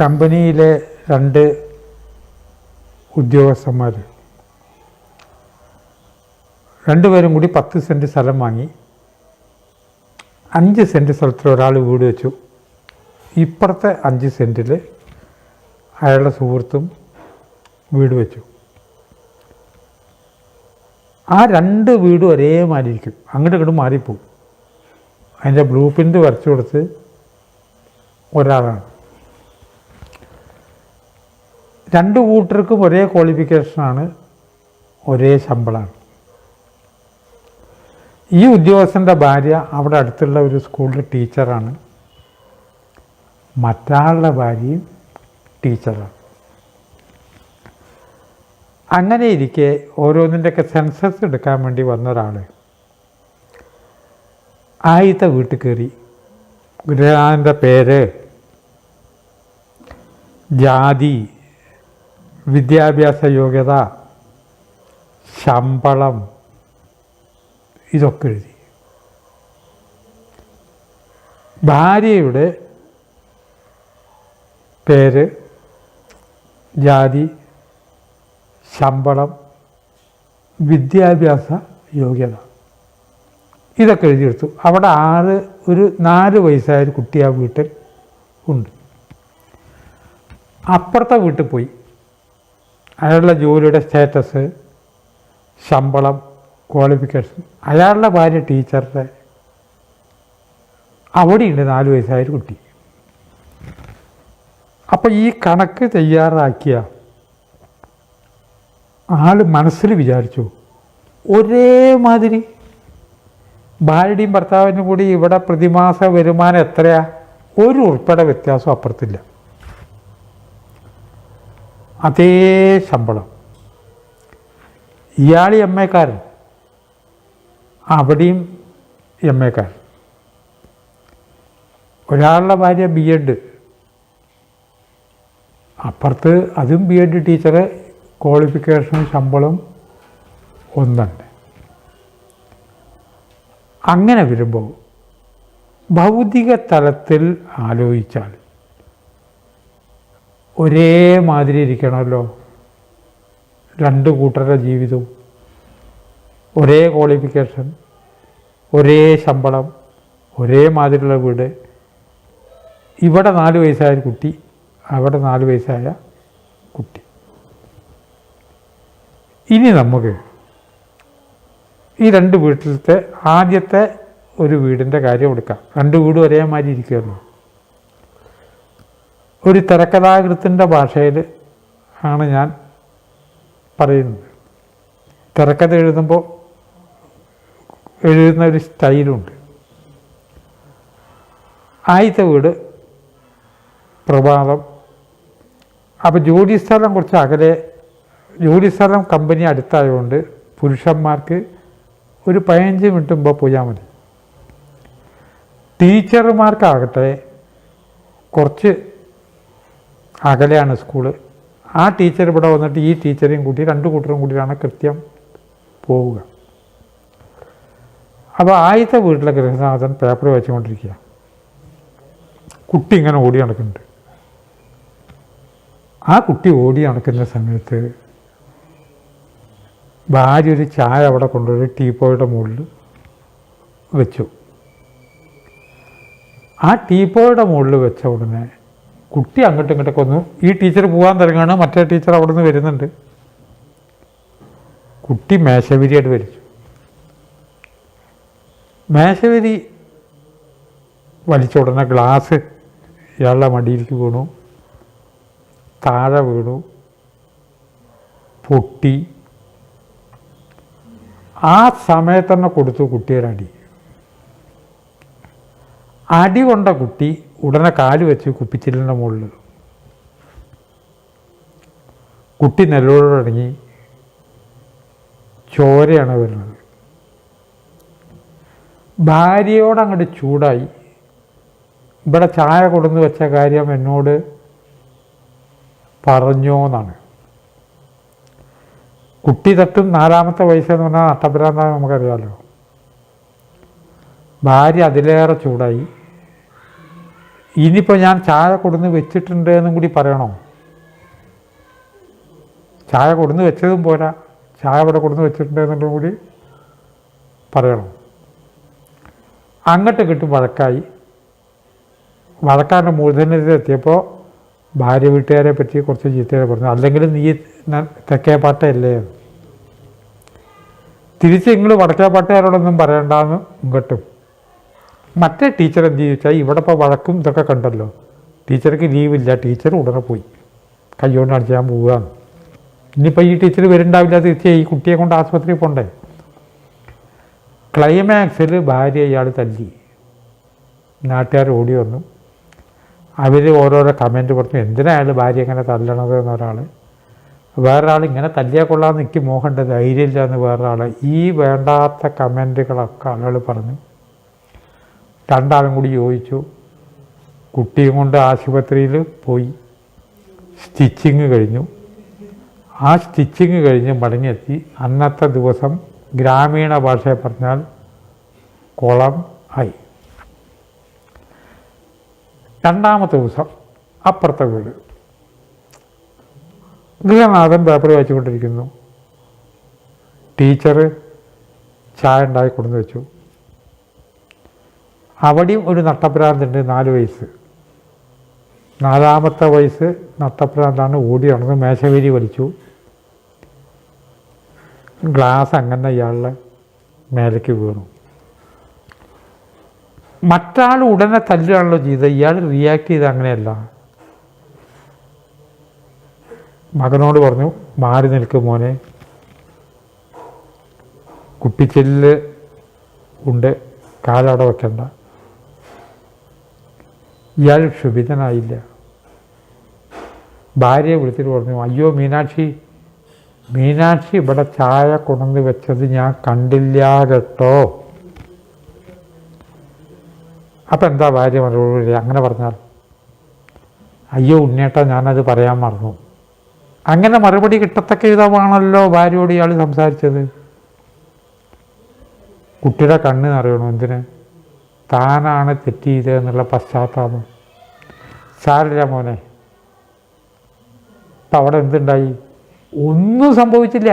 കമ്പനിയിലെ രണ്ട് ഉദ്യോഗസ്ഥന്മാർ രണ്ടുപേരും കൂടി പത്ത് സെന്റ് സ്ഥലം വാങ്ങി. അഞ്ച് സെന്റ് സ്ഥലത്തിൽ ഒരാൾ വീട് വെച്ചു. ഇപ്പുറത്തെ അഞ്ച് സെന്റിൽ അയാളുടെ സുഹൃത്തും വീട് വെച്ചു. ആ രണ്ട് വീടും ഒരേമാതിരി ഇരിക്കും. അങ്ങോട്ട് ഇങ്ങോട്ട് മാറിപ്പോവും. അതിന്റെ ബ്ലൂ പ്രിന്റ് വരച്ചു കൊടുത്ത് ഒരാളാണ്. രണ്ട് കൂട്ടർക്കും ഒരേ ക്വാളിഫിക്കേഷനാണ് ഒരേ ശമ്പളമാണ്. ഈ ഉദ്യോഗസ്ഥന്റെ ഭാര്യ അവിടെ അടുത്തുള്ള ഒരു സ്കൂളിലെ ടീച്ചറാണ്. മറ്റാളുടെ ഭാര്യയും ടീച്ചറാണ്. അങ്ങനെ ഇരിക്കെ ഓരോന്നിന്റെയൊക്കെ സെൻസസ് എടുക്കാൻ വേണ്ടി വന്ന ഒരാൾ. ആദ്യത്തെ വീട്ടിൽ കയറി. ഗുരുനാഥന്റെ പേര് ജാതി. വിദ്യാഭ്യാസ യോഗ്യത ശമ്പളം ഇതൊക്കെ എഴുതി. ഭാര്യയുടെ പേര് ജാതി ശമ്പളം വിദ്യാഭ്യാസ യോഗ്യത. ഇതൊക്കെ എഴുതിയെടുത്തു. അവിടെ ആറ് ഒരു നാല് വയസ്സായ ഒരു കുട്ടി ആ വീട്ടിൽ ഉണ്ട്. അപ്പുറത്തെ വീട്ടിൽ പോയി. അയാളുടെ ജോലിയുടെ സ്റ്റാറ്റസ് ശമ്പളം ക്വാളിഫിക്കേഷൻ അയാളുടെ ഭാര്യ ടീച്ചറുടെ അവിടെയുണ്ട് നാല് വയസ്സായ ഒരു കുട്ടി. അപ്പോൾ ഈ കണക്ക് തയ്യാറാക്കിയ ആൾ മനസ്സിൽ വിചാരിച്ചു ഒരേമാതിരി ഭാര്യയുടെയും ഭർത്താവിനും കൂടി ഇവിടെ പ്രതിമാസ വരുമാനം എത്രയാ? ഒരു ഉൾപ്പെടെ വ്യത്യാസം അപ്പുറത്തില്ല. അതേ ശമ്പളം. ഇയാൾ എം എക്കാരൻ അവിടെയും എം എക്കാരൻ ഒരാളുടെ ഭാര്യ ബി എഡ്. അപ്പുറത്ത് അതും ബി എഡ് ടീച്ചർ ക്വാളിഫിക്കേഷനും ശമ്പളം ഒന്നുണ്ട്. അങ്ങനെ വരുമ്പോൾ ഭൗതിക തലത്തിൽ ആലോചിച്ചാൽ ഒരേ മാതിരി ഇരിക്കണമല്ലോ. രണ്ട് കൂട്ടരുടെ ജീവിതവും. ഒരേ ക്വാളിഫിക്കേഷൻ ഒരേ ശമ്പളം ഒരേ മാതിരിയുള്ള വീട്. ഇവിടെ നാല് വയസ്സായ കുട്ടി അവിടെ നാല് വയസ്സായ കുട്ടി. ഇനി നമുക്ക് ഈ രണ്ട് വീട്ടിലത്തെ ആദ്യത്തെ ഒരു വീടിന്റെ കാര്യം എടുക്കാം. രണ്ട് വീടും ഒരേമാതിരി ഇരിക്കുമല്ലോ ഒരു തിരക്കഥാകൃത്തിന്റെ ഭാഷയിൽ ആണ് ഞാൻ പറയുന്നത്. തിരക്കഥ എഴുതുമ്പോൾ എഴുതുന്ന ഒരു സ്റ്റൈലുണ്ട്. ആദ്യത്തെ വീട് പ്രഭാതം. അപ്പോൾ ജോലി സ്ഥലം കുറച്ച് അകലെ. ജോലി സ്ഥലം കമ്പനി അടുത്തായതുകൊണ്ട് പുരുഷന്മാർക്ക് ഒരു പതിനഞ്ച് മിനിറ്റ് മുമ്പ് പോയാൽ മതി. ടീച്ചർമാർക്കാകട്ടെ കുറച്ച് അകലെയാണ് സ്കൂൾ ആ ടീച്ചർ ഇവിടെ വന്നിട്ട് ഈ ടീച്ചറെയും കൂട്ടി രണ്ട് കൂട്ടരും കൂട്ടിയിട്ടാണ് കൃത്യം പോവുക. അപ്പോൾ ആദ്യത്തെ വീട്ടിലെ ഗൃഹനാഥൻ പേപ്പർ വെച്ചുകൊണ്ടിരിക്കുക കുട്ടി ഇങ്ങനെ ഓടി നടക്കുന്നുണ്ട്. ആ കുട്ടി ഓടി നടക്കുന്ന സമയത്ത് ഭാര്യ ഒരു ചായ അവിടെ കൊണ്ടുപോയി ടീപ്പോയുടെ മുകളിൽ വെച്ചു. ആ ടീപ്പോയുടെ മുകളിൽ വെച്ച ഉടനെ കുട്ടി അങ്ങോട്ടും ഇങ്ങോട്ടൊക്കെ വന്നു. ഈ ടീച്ചർ പോകാൻ തുടങ്ങുകയാണ് മറ്റേ ടീച്ചർ അവിടെ നിന്ന് വരുന്നുണ്ട്. കുട്ടി മേശവിരിയായിട്ട് വലിച്ചു. മേശവിരി വലിച്ച ഉടനെ ഗ്ലാസ് ഇയാളുടെ മടിയിലേക്ക് വീണു. താഴെ വീണു. പൊട്ടി. ആ സമയത്ത് തന്നെ കൊടുത്തു അടി. അടി കൊണ്ട കുട്ടി ഉടനെ കാൽ വെച്ച് കുപ്പിച്ചിലിന്റെ മുകളിൽ. കുട്ടി നെല്ലോട് തുടങ്ങി ചോരയാണ് വരുന്നത്. ഭാര്യയോട് അങ്ങോട്ട് ചൂടായി. ഇവിടെ ചായ കൊടുന്ന് വെച്ച കാര്യം എന്നോട് പറഞ്ഞോന്നാണ്. കുട്ടി തട്ടും നാലാമത്തെ വയസ്സെന്ന് പറഞ്ഞാൽ നട്ടഭ്രാന്താന്ന് നമുക്കറിയാമല്ലോ ഭാര്യ അതിലേറെ ചൂടായി. ഇനിയിപ്പോൾ ഞാൻ ചായ കൊടുന്ന് വെച്ചിട്ടുണ്ട് എന്നും കൂടി പറയണോ? ചായ കൊടുന്ന് വെച്ചതും പോരാ. ചായ ഇവിടെ കൊടുന്ന് വെച്ചിട്ടുണ്ട് എന്നുള്ളതും കൂടി പറയണം? അങ്ങോട്ട് കിട്ടും വഴക്കായി. വഴക്കാരന്റെ മൂർധന്യത്തിലെത്തിയപ്പോൾ ഭാര്യ വീട്ടുകാരെ പറ്റി കുറച്ച് ചീത്തയെ പറഞ്ഞു. അല്ലെങ്കിൽ നീ തെക്കേ പാട്ടയല്ലേ. തിരിച്ച് നിങ്ങൾ വടക്കേ പാട്ടുകാരോടൊന്നും പറയണ്ടെന്ന് ഇങ്ങോട്ടും. മറ്റേ ടീച്ചർ എന്ത് ചോദിച്ചാൽ ഇവിടെ ഇപ്പോൾ വഴക്കും ഇതൊക്കെ കണ്ടല്ലോ. ടീച്ചർക്ക് ലീവില്ല ടീച്ചർ ഉടനെ പോയി. കൈകൊണ്ട് അടിച്ചാൻ പോവുകയാണ് ഇനിയിപ്പോൾ ഈ ടീച്ചർ വരുന്നുണ്ടാവില്ല തീർച്ചയായും ഈ കുട്ടിയെ കൊണ്ട് ആശുപത്രിയിൽ പോകണ്ടേ ക്ലൈമാക്സിൽ ഭാര്യ ഇയാൾ തല്ലി. നാട്ടുകാർ ഓടി വന്നു. അവർ ഓരോരോ കമന്റ് പറഞ്ഞു എന്തിനാ അയാൾ ഭാര്യ ഇങ്ങനെ തല്ലണത് എന്നൊരാൾ വേറൊരാൾ ഇങ്ങനെ തല്ലിയാൽ കൊള്ളാമെന്ന് എനിക്ക് മോഹമുണ്ട് ധൈര്യമില്ല എന്ന് വേറൊരാൾ ഈ വേണ്ടാത്ത കമന്റുകളൊക്കെ ആളുകൾ പറഞ്ഞു. രണ്ടാളും കൂടി യോജിച്ചു കുട്ടിയും കൊണ്ട് ആശുപത്രിയിൽ പോയി. സ്റ്റിച്ചിങ് കഴിഞ്ഞു. ആ സ്റ്റിച്ചിങ് കഴിഞ്ഞ് മടങ്ങിയെത്തി. അന്നത്തെ ദിവസം ഗ്രാമീണ ഭാഷയെ പറഞ്ഞാൽ കുളം ആയി. രണ്ടാമത്തെ ദിവസം അപ്പുറത്തെ വീട്. ഗൃഹനാഥൻ പേപ്പർ വായിച്ചുകൊണ്ടിരിക്കുന്നു. ടീച്ചർ ചായ ഉണ്ടാക്കി കൊണ്ടുവന്ന് വെച്ചു. അവിടെയും ഒരു നട്ടപ്രാന്തുണ്ട് നാല് വയസ്സ്. നാലാമത്തെ വയസ്സ് നട്ടപ്രാന്താണ് ഓടി നടന്ന് മേശവേരി വലിച്ചു. ഗ്ലാസ് അങ്ങനെ ഇയാളുടെ മേലേക്ക് വീണു. മറ്റാൾ ഉടനെ തല്ലുകയാണല്ലോ ചെയ്തത്. ഇയാൾ റിയാക്ട് ചെയ്ത് അങ്ങനെയല്ല. മകനോട് പറഞ്ഞു മാറി നിൽക്കും മോനെ. കുട്ടിച്ചെല്ല് ഉണ്ട് കാലവിടെ വെക്കണ്ട. ഇയാൾ ക്ഷുഭിതനായില്ല ഭാര്യയെ വിളിച്ചിട്ട് പറഞ്ഞു അയ്യോ മീനാക്ഷി മീനാക്ഷി ഇവിടെ ചായ കൊണ്ടുവന്ന് വെച്ചത് ഞാൻ കണ്ടില്ല കേട്ടോ അപ്പം എന്താ ഭാര്യ മറുപടി? അങ്ങനെ പറഞ്ഞാൽ അയ്യോ ഉണ്ണേട്ട ഞാനത് പറയാൻ മറന്നു. അങ്ങനെ മറുപടി കിട്ടത്തക്ക വിധമാണല്ലോ ഭാര്യയോട് ഇയാൾ സംസാരിച്ചത്. കുട്ടിയുടെ കണ്ണ് നിറയണു എന്തിന്? താനാണ് തെറ്റ് എന്നുള്ള പശ്ചാത്താപം. സാരില്ല മോനെ. അവിടെ എന്തുണ്ടായി? ഒന്നും സംഭവിച്ചില്ല.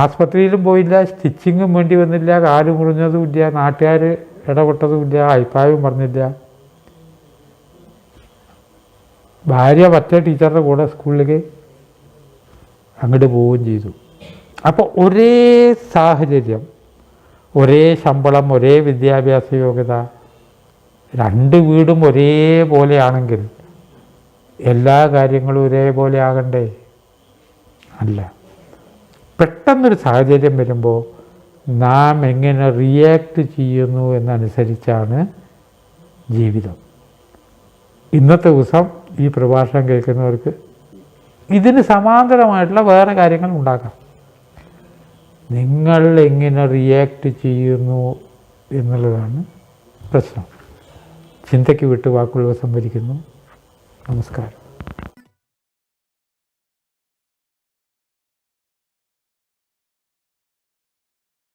ആസ്പത്രിയിലും പോയില്ല സ്റ്റിച്ചിങ്ങും വേണ്ടി വന്നില്ല കാൽ മുറിഞ്ഞതുമില്ല നാട്ടുകാർ ഇടപെട്ടതുമില്ല അഭിപ്രായവും പറഞ്ഞില്ല. ഭാര്യ മറ്റേ ടീച്ചറുടെ കൂടെ സ്കൂളിലേക്ക് അങ്ങോട്ട് പോവുകയും ചെയ്തു. അപ്പോൾ ഒരേ സാഹചര്യം ഒരേ ശമ്പളം ഒരേ വിദ്യാഭ്യാസ യോഗ്യത രണ്ട് വീടും ഒരേപോലെയാണെങ്കിൽ എല്ലാ കാര്യങ്ങളും ഒരേപോലെ ആകണ്ടേ? അല്ല. പെട്ടെന്നൊരു സാഹചര്യം വരുമ്പോൾ നാം എങ്ങനെ റിയാക്ട് ചെയ്യുന്നു എന്നനുസരിച്ചാണ് ജീവിതം. ഇന്നത്തെ ദിവസം ഈ പ്രഭാഷണം കേൾക്കുന്നവർക്ക് ഇതിന് സമാന്തരമായിട്ടുള്ള വേറെ കാര്യങ്ങൾ ഉണ്ടാക്കാം. നിങ്ങൾ എങ്ങനെ റിയാക്ട് ചെയ്യുന്നു എന്നുള്ളതാണ് പ്രശ്നം. ചിന്തയ്ക്ക് വിട്ട് വാക്കുകൾ സംഭരിക്കുന്നു. നമസ്കാരം.